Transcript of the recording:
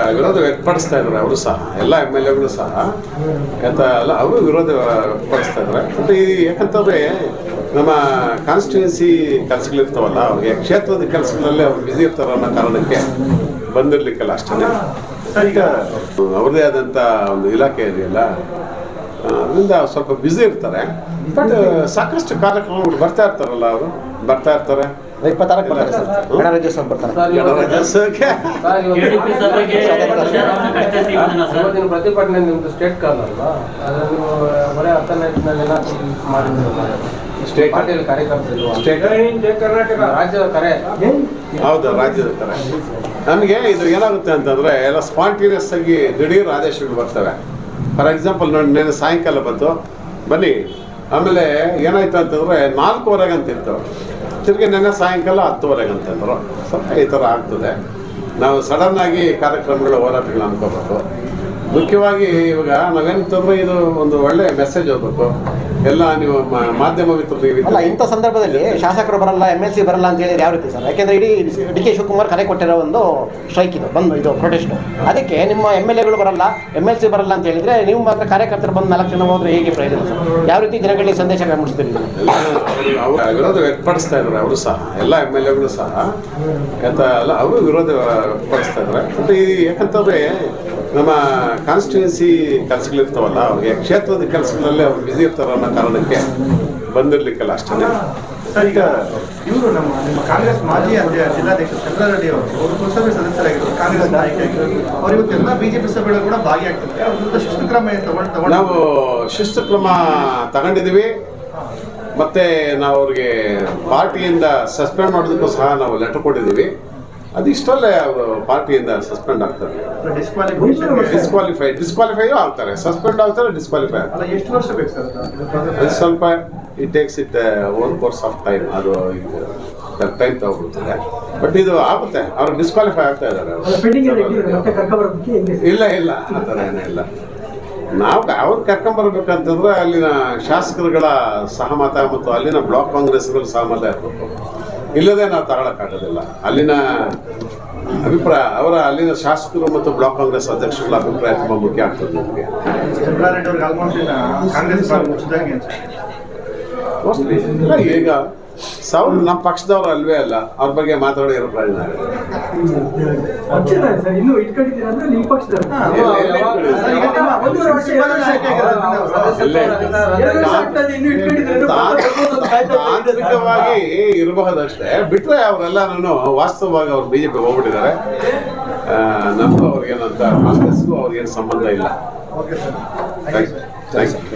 ವಿರೋಧ ವ್ಯಕ್ತಪಡಿಸ್ತಾ ಇದ್ದಾರೆ ಅವರು ಸಹ, ಎಲ್ಲ ಎಂ ಎಲ್ ಎಗಳು ಸಹ. ಯಾಕಂತ ಅಲ್ಲ, ಅವರು ವಿರೋಧ ವ್ಯಕ್ತಪಡಿಸ್ತಾ ಇದ್ದಾರೆ. ಬಟ್ ಈ ಯಾಕಂತಂದ್ರೆ ನಮ್ಮ ಕಾನ್ಸ್ಟಿಟ್ಯೂನ್ಸಿ ಕೆಲಸಗಳಿರ್ತಾವಲ್ಲ ಅವ್ರಿಗೆ ಕ್ಷೇತ್ರದ ಕೆಲಸಗಳಲ್ಲೇ ಅವ್ರು ಬ್ಯುಸಿ ಇರ್ತಾರೆ ಅನ್ನೋ ಕಾರಣಕ್ಕೆ ಬಂದಿರ್ಲಿಕ್ಕಲ್ಲ ಅಷ್ಟೇ. ಈಗ ಅವ್ರದೇ ಆದಂಥ ಒಂದು ಇಲಾಖೆ ಇದೆಯಲ್ಲ ಅದರಿಂದ ಸ್ವಲ್ಪ ಬ್ಯುಸಿ ಇರ್ತಾರೆ. ಬಟ್ ಸಾಕಷ್ಟು ಕಾರ್ಯಕ್ರಮಗಳು ಬರ್ತಾ ಇರ್ತಾರಲ್ಲ ಅವರು, ಬರ್ತಾ ಇರ್ತಾರೆ. ಇಪ್ಪತ್ತಾರಕ್ಕೆ ಬರ್ತಾರೆ ಸರ್. ಗಣರಾಜ್ಯೋತ್ಸವ ಬರ್ತಾರೆ. ಇವತ್ತಿನ ಪ್ರತಿಭಟನೆ ನಿಮ್ದು ಸ್ಟೇಟ್ ಕಾಲ್ ಅಲ್ವಾ? ಅದನ್ನು ಬರೀ ಹತ್ತನೇ ಮಾಡಿದ್ರಲ್ಲ ಸ್ಟೇಟ್ ಪಾರ್ಟಿಯಲ್ಲಿ ಕಾರ್ಯಕರ್ತರು ಸ್ಟೇಟ್ ರಾಜ್ಯದ ಕರೆ. ಹೌದು ರಾಜ್ಯದ ಕರೆ. ನಮಗೆ ಇದು ಏನಾಗುತ್ತೆ ಅಂತಂದ್ರೆ ಎಲ್ಲ ಸ್ಪಾಂಟೇನಿಯಸ್ ಆಗಿ ದಿಢೀರ್ ಆದೇಶಗಳು ಬರ್ತವೆ. ಫಾರ್ ಎಕ್ಸಾಂಪಲ್ ನೋಡಿ ನೆನೆ ಸಾಯಂಕಾಲ ಬಂತು. ಬನ್ನಿ ಆಮೇಲೆ ಏನಾಯ್ತು ಅಂತಂದ್ರೆ ನಾಲ್ಕೂವರೆಗೆ ಅಂತ ಇತ್ತು ತಿರ್ಗಿ ನೆನ್ನೆ ಸಾಯಂಕಾಲ ಹತ್ತುವರೆಗೆ ಅಂತಂದ್ರು ಸ್ವಲ್ಪ ಈ ಥರ ಆಗ್ತದೆ. ನಾವು ಸಡನ್ನಾಗಿ ಕಾರ್ಯಕ್ರಮಗಳ ಹೋರಾಟಗಳು ಅನ್ಕೋಬೇಕು. ಮುಖ್ಯವಾಗಿ ಇವಾಗ ನಾವೇನಂತಂದ್ರೆ ಇದು ಒಂದು ಒಳ್ಳೆ ಮೆಸೇಜ್ ಹೋಗ್ಬೇಕು ಎಲ್ಲ ನೀವು ಮಾಧ್ಯಮ ಮಿತ್ರರಿಗೆ ಅಲ್ಲ ಇಂಥ ಸಂದರ್ಭದಲ್ಲಿ ಶಾಸಕರು ಬರಲ್ಲ ಎಂ ಎಲ್ ಸಿ ಬರಲ್ಲ ಅಂತ ಹೇಳಿದ್ರೆ ಯಾವ ರೀತಿ ಸರ್? ಯಾಕೆಂದ್ರೆ ಇಡೀ ಡಿ ಕೆ ಶಿವಕುಮಾರ್ ಕರೆ ಕೊಟ್ಟಿರೋ ಒಂದು ಸ್ಟ್ರೈಕ್ ಇದು ಬಂದು ಇದು ಪ್ರೊಟೆಸ್ಟ್ ಅದಕ್ಕೆ ನಿಮ್ಮ ಎಂ ಎಲ್ ಎಗಳು ಬರಲ್ಲ ಎಂ ಎಲ್ ಸಿ ಬರಲ್ಲ ಅಂತ ಹೇಳಿದ್ರೆ ನೀವು ಮಾತ್ರ ಕಾರ್ಯಕರ್ತರು ಬಂದು ನಾಲ್ಕು ಜನ ಹೋದ್ರೆ ಹೇಗೆ ಪ್ರಯೋಜನ ಸರ್? ಯಾವ ರೀತಿ ಜನಗಳಿಗೆ ಸಂದೇಶ ಎಲ್ಲ ಅವರು ವಿರೋಧ ವ್ಯಕ್ತಪಡಿಸ್ತಾ ಇದ್ದಾರೆ ಅವರು ಸಹ. ಎಲ್ಲ ಎಂ ಎಲ್ ಎಗಳು ಸಹ. ಅಂತ ಅಲ್ಲ ಅವರು ವಿರೋಧ ವ್ಯಕ್ತಪಡಿಸ್ತಾ ಇದ್ದಾರೆ. ಬಟ್ ಈ ಯಾಕಂತಂದ್ರೆ ನಮ್ಮ ಕಾನ್ಸ್ಟಿಟ್ಯೂನ್ಸಿ ಕೆಲಸಗಳಿರ್ತಾವಲ್ಲ ಅವ್ರಿಗೆ ಕ್ಷೇತ್ರದ ಕೆಲಸಗಳಲ್ಲೇ ಅವ್ರು ಬ್ಯುಸಿ ಇರ್ತಾರ ಅನ್ನೋ ಕಾರಣಕ್ಕೆ ಬಂದಿರ್ಲಿಕ್ಕಲ್ಲ ಅಷ್ಟೇ ಸರ್ ಈಗ ಇವರು ನಮ್ಮ ನಿಮ್ಮ ಕಾಂಗ್ರೆಸ್ ಮಾಜಿ ಅಧ್ಯಕ್ಷ ಜಿಲ್ಲಾಧ್ಯಕ್ಷ ಚಂದ್ರಾರೆಡ್ಡಿ ಅವರು ಅವರು ಪುರಸಭೆ ಸದಸ್ಯರಾಗಿದ್ದರು ಕಾಂಗ್ರೆಸ್ ನಾಯಕರಾಗಿದ್ದರು ಅವರು ಇವತ್ತೆಲ್ಲ ಬಿಜೆಪಿ ಸಭೆಗಳು ಕೂಡ ಭಾಗಿಯಾಗ್ತಿದ್ದಾರೆ ಅವ್ರ ವಿರುದ್ಧ ಶಿಸ್ತು ಕ್ರಮ ತಗೊಂಡು ತಗೊಂಡು ನಾವು ಶಿಸ್ತು ಕ್ರಮ ತಗೊಂಡಿದ್ದೀವಿ. ಮತ್ತೆ ನಾವು ಅವ್ರಿಗೆ ಪಾರ್ಟಿಯಿಂದ ಸಸ್ಪೆಂಡ್ ಮಾಡೋದಕ್ಕೂ ಸಹ ನಾವು ಲೆಟರ್ ಕೊಟ್ಟಿದ್ದೀವಿ. ಅದು ಇಷ್ಟಲ್ಲೇ ಅವರು ಪಾರ್ಟಿಯಿಂದ ಸಸ್ಪೆಂಡ್ ಆಗ್ತಾರೆ. ಡಿಸ್ಕ್ವಾಲಿಫೈ ಡಿಸ್ಕ್ವಾಲಿಫೈ ಆಗ್ತಾರೆ. ಸಸ್ಪೆಂಡ್ ಆಗ್ತಾರೆ ಡಿಸ್ಕ್ವಾಲಿಫೈ ಆಗ್ತಾರೆ. ಅಲ್ಲ ಎಷ್ಟು ವರ್ಷ ಬೇಕು ಸರ್ ಅದು? ಅದು ಸ್ವಲ್ಪ it takes it own course of time ಅದು ಟೈಮ್ ತಗೊಬಿಡ್ತದೆ ಬಟ್ ಇದು ಆಗುತ್ತೆ. ಅವ್ರು ಡಿಸ್ಕ್ವಾಲಿಫೈ ಆಗ್ತಾ ಇದ್ದಾರೆ ಇಲ್ಲ ಇಲ್ಲ. ಆ ಥರ ಏನಿಲ್ಲ ಇಲ್ಲ. ನಾವು ಅವ್ರು ಕರ್ಕೊಂಬರ್ಬೇಕಂತಂದ್ರೆ ಅಲ್ಲಿನ ಶಾಸಕರುಗಳ ಸಹಮತ ಮತ್ತು ಅಲ್ಲಿನ ಬ್ಲಾಕ್ ಕಾಂಗ್ರೆಸ್ಗಳ ಸಹಮತ ಇರಬೇಕು. ಇಲ್ಲದೆ ನಾವು ತಗೊಳಕ್ಕಾಗೋದಿಲ್ಲ ಅಲ್ಲಿನ ಅಭಿಪ್ರಾಯ ಅವರ ಅಲ್ಲಿನ ಶಾಸಕರು ಮತ್ತು ಬ್ಲಾಕ್ ಕಾಂಗ್ರೆಸ್ ಅಧ್ಯಕ್ಷಗಳ ಅಭಿಪ್ರಾಯ ತುಂಬಾ ಮುಖ್ಯ ಆಗ್ತದೆ ನಮಗೆ ಇಲ್ಲ ಈಗ ಸಾವಿರ ನಮ್ಮ ಪಕ್ಷದವ್ರು ಅಲ್ವೇ ಅಲ್ಲ ಅವ್ರ ಬಗ್ಗೆ ಮಾತಾಡೋ ಇರೋ ಪ್ರಯೋಜನ ಇನ್ನು ತಾಂತ್ರಿಕವಾಗಿ ಇರಬಹುದಷ್ಟೇ. ಬಿಟ್ರೆ ಅವರೆಲ್ಲನೂ ವಾಸ್ತವವಾಗಿ ಅವ್ರು ಬಿಜೆಪಿ ಹೋಗ್ಬಿಟ್ಟಿದ್ದಾರೆ. ನಮಗೂ ಅವ್ರಿಗೇನಂತ ಕಾಂಗ್ರೆಸ್ಗೂ ಅವ್ರಿಗೇನು ಸಂಬಂಧ ಇಲ್ಲ. Okay sir thank you